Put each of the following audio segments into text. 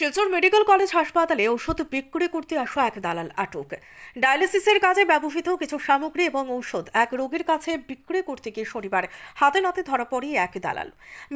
Silchar medical college হাসপাতালে ওষুধ বিক্রি করতে আসা এক দালাল আটক। ডায়ালিসিসের কাজে ব্যবহৃত কিছু সামগ্রী এবং ঔষধ এক রোগীর কাছে বিক্রি করতে গিয়ে শনিবার হাতে নাতে ধরা পড়ে এক দালাল।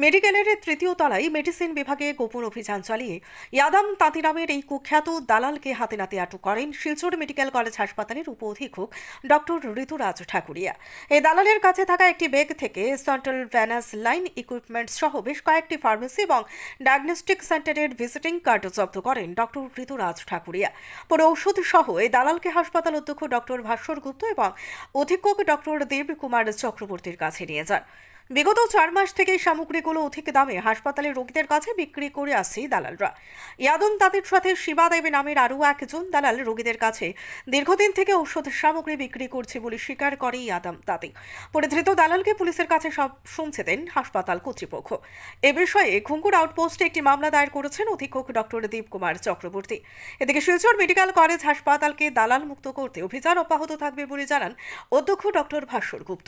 মেডিকেলের তৃতীয় তলায় মেডিসিন বিভাগে গোপন অভিযান চালিয়ে ইয়াদাম তাঁতি নামের এই কুখ্যাত দালালকে হাতে নাতে আটক করেন শিলচর মেডিকেল কলেজ হাসপাতালের উপ অধীক্ষক ডক্টর ঋতুরাজ ঠাকুরিয়া। এই দালালের কাছে থাকা একটি ব্যাগ থেকে সেন্ট্রাল ভ্যানাস লাইন ইকুইপমেন্টস সহ বেশ কয়েকটি ফার্মেসি এবং ডায়াগনস্টিক সেন্টারের ভিজিটিং কার্ড জব্দ করেন ডক্টর ঋতুরাজ ঠাকুরিয়া। পরে ঔষধ সহ এই দালালকে হাসপাতাল অধ্যক্ষ ডক্টর ভাস্কর গুপ্ত এবং অধীক্ষক ডক্টর দেব কুমার চক্রবর্তীর কাছে নিয়ে যান। বিগত চার মাস থেকে সামগ্রীগুলো অধিক দামে হাসপাতালে রোগীদের কাছে বিক্রি করে আসছে দালালরা। ইয়াদন তাদের সাথে শিবা দেবী নামের আরও একজন দালাল রোগীদের কাছে দীর্ঘদিন থেকে ঔষধ সামগ্রী বিক্রি করছে বলে স্বীকার করে ইয়াদম তাঁতি। পরে ধৃত দালালকে পুলিশের কাছে সব শুনছে দেন হাসপাতাল কর্তৃপক্ষ। এ বিষয়ে ঘুঙ্গুর আউটপোস্টে একটি মামলা দায়ের করেছেন অধীক্ষক ডক্টর দীপ কুমার চক্রবর্তী। এদিকে শিলচর মেডিকেল কলেজ হাসপাতালকে দালাল মুক্ত করতে অভিযান অব্যাহত থাকবে বলে জানান অধ্যক্ষ doctor Bhaskar Gupta.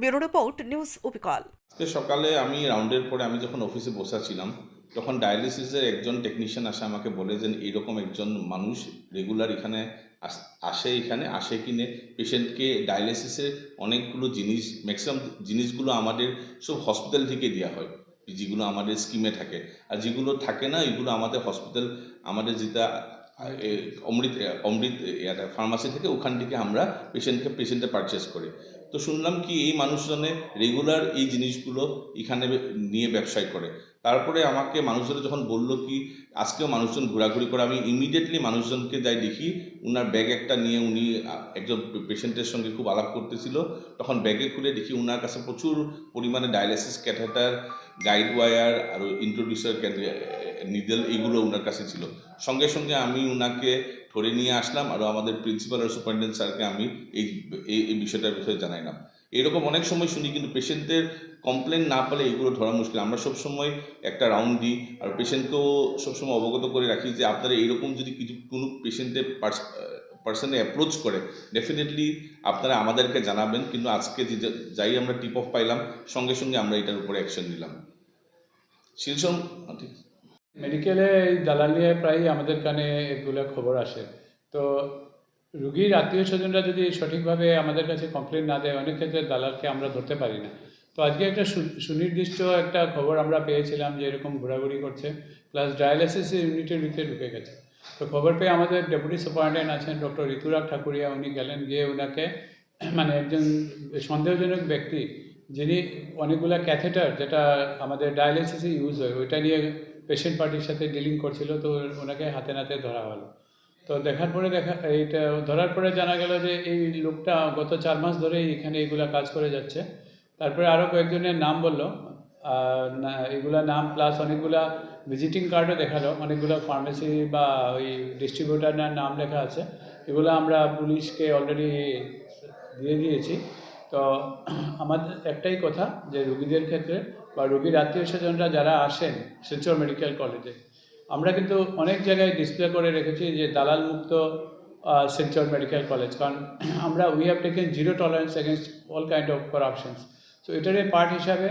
Bureau report news উপিকল আজকে সকালে আমি রাউন্ডের পরে আমি যখন অফিসে বসাছিলাম তখন ডায়ালিসিসের একজন টেকনিশিয়ান আসে আমাকে বলে যে, এইরকম একজন মানুষ রেগুলার এখানে আস- এখানে, আসে কিনে পেশেন্টকে ডায়ালিসিসের অনেকগুলো জিনিস ম্যাক্সিমাম জিনিসগুলো আমাদের সব হসপিটাল থেকে দেওয়া হয়। যেগুলো আমাদের স্কিমে থাকে। আর যেগুলো থাকে না, এগুলো আমাদের হসপিটাল আমাদের যেটা অমৃত অমৃত ফার্মাসি থেকে ওখান থেকে আমরা পেশেন্টকে পেশেন্টে পারচেস করি। তো শুনলাম কি এই মানুষজনে রেগুলার এই জিনিসগুলো এখানে নিয়ে ব্যবসায় করে। তারপরে আমাকে মানুষজন যখন বলল কি, আজকেও মানুষজন ঘোরাঘুরি করে, আমি ইমিডিয়েটলি মানুষজনকে যাই দেখি, উনার ব্যাগ একটা নিয়ে উনি একজন পেশেন্টের সঙ্গে খুব আলাপ করতেছিল। তখন ব্যাগে খুলে দেখি উনার কাছে প্রচুর পরিমাণে ডায়ালিসিস ক্যাথেটার গাইড ওয়ার আর ইন্ট্রোডিউসার নিডেল এগুলো ওনার কাছে ছিল। সঙ্গে সঙ্গে আমি উনাকে ধরে নিয়ে আসলাম আর আমাদের প্রিন্সিপাল আর সুপারিনটেন্ডেন্ট স্যারকে আমি এই এই বিষয়টার বিষয়ে জানাইলাম। এরকম অনেক সময় শুনি কিন্তু পেশেন্টের কমপ্লেন না পেলে এগুলো ধরা মুশকিল। আমরা সবসময় একটা রাউন্ড দিই আর পেশেন্টকেও সবসময় অবগত করে রাখি যে আপনারা এরকম যদি কিছু, কোনো পেশেন্টের পার্সনে অ্যাপ্রোচ করে ডেফিনেটলি আপনারা আমাদেরকে জানাবেন। কিন্তু আজকে যে যাই আমরা টিপ অফ পাইলাম, সঙ্গে সঙ্গে আমরা এটার উপরে অ্যাকশন নিলাম। শিলসম ঠিক আছে। মেডিকেলে এই দালালিয়ায় প্রায়ই আমাদের কানে এগুলো খবর আসে। তো রুগীর আত্মীয় স্বজনরা যদি সঠিকভাবে আমাদের কাছে কমপ্লেন না দেয়, অনেক ক্ষেত্রে দালালকে আমরা ধরতে পারি না। তো আজকে একটা সুনির্দিষ্ট একটা খবর আমরা পেয়েছিলাম যে এরকম ঘোরাঘুরি করছে প্লাস ডায়ালিসিস ইউনিটের ভিতরে ঢুকে গেছে। তো খবর পেয়ে আমাদের ডেপুটি সুপারিনটেন্ডেন্ট আছেন ডক্টর ঋতুরাগ ঠাকুরিয়া, উনি গেলেন, গিয়ে ওনাকে মানে একজন সন্দেহজনক ব্যক্তি, যিনি অনেকগুলা ক্যাথেটার যেটা আমাদের ডায়ালিসিসে ইউজ হয়, ওইটা নিয়ে পেশেন্ট পার্টির সাথে ডিলিং করছিল, তো ওনাকে হাতে নাতে ধরা হলো। তো দেখার পরে দেখা, এইটা ধরার পরে জানা গেল যে এই লোকটা গত চার মাস ধরেই এখানে এইগুলা কাজ করে যাচ্ছে। তারপরে আরও কয়েকজনের নাম বলল। এগুলা নাম প্লাস অনেকগুলা ভিজিটিং কার্ডও দেখাল। অনেকগুলো ফার্মেসি বা ওই ডিস্ট্রিবিউটারের নাম লেখা আছে। এগুলো আমরা পুলিশকে অলরেডি দিয়ে দিয়েছি। তো আমাদের একটাই কথা যে রুগীদের ক্ষেত্রে বা রোগীর আত্মীয় স্বজনরা যারা আসেন শিলচর মেডিকেল কলেজে, আমরা কিন্তু অনেক জায়গায় ডিসপ্লে করে রেখেছি যে দালাল মুক্ত শিলচর মেডিকেল কলেজ। কারণ আমরা we have taken zero tolerance against all kind of corruptions so এটারই পার্ট হিসাবে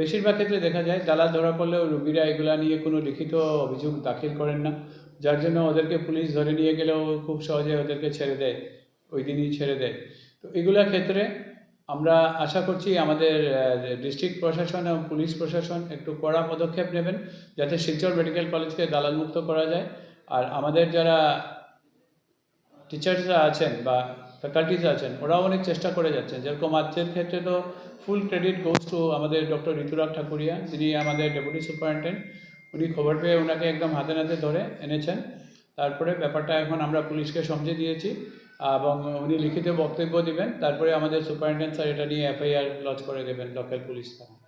বেশিরভাগ ক্ষেত্রে দেখা যায়, দালাল ধরা পড়লেও রুগীরা এগুলা নিয়ে কোনো লিখিত অভিযোগ দাখিল করেন না। যার জন্য ওদেরকে পুলিশ ধরে নিয়ে গেলেও খুব সহজে ওদেরকে ছেড়ে দেয়, ওই দিনই ছেড়ে দেয়। তো এগুলোর ক্ষেত্রে আমরা আশা করছি আমাদের ডিস্ট্রিক্ট প্রশাসন এবং পুলিশ প্রশাসন একটু কড়া পদক্ষেপ নেবেন যাতে শিলচর মেডিকেল কলেজকে দালালমুক্ত করা যায়। আর আমাদের যারা টিচার্সরা আছেন বা ফ্যাকাল্টিস আছেন, ওরাও অনেক চেষ্টা করে যাচ্ছেন। যেরকম আজকের ক্ষেত্রে তো ফুল ক্রেডিট গোজ টু আমাদের ডক্টর ঋতুরাগ ঠাকুরিয়া যিনি আমাদের ডেপুটি সুপারিনটেন্ডেন্ট উনি খবর পেয়ে ওনাকে একদম হাতে নাতে ধরে এনেছেন। তারপরে ব্যাপারটা এখন আমরা পুলিশকে সমঝে দিয়েছি, এবং উনি লিখিত বক্তব্য দেবেন, তারপরে আমাদের সুপারিনটেন্ডেন্ট স্যার এটা নিয়ে এফআইআর লঞ্চ করে দেবেন লোকাল পুলিশ থানা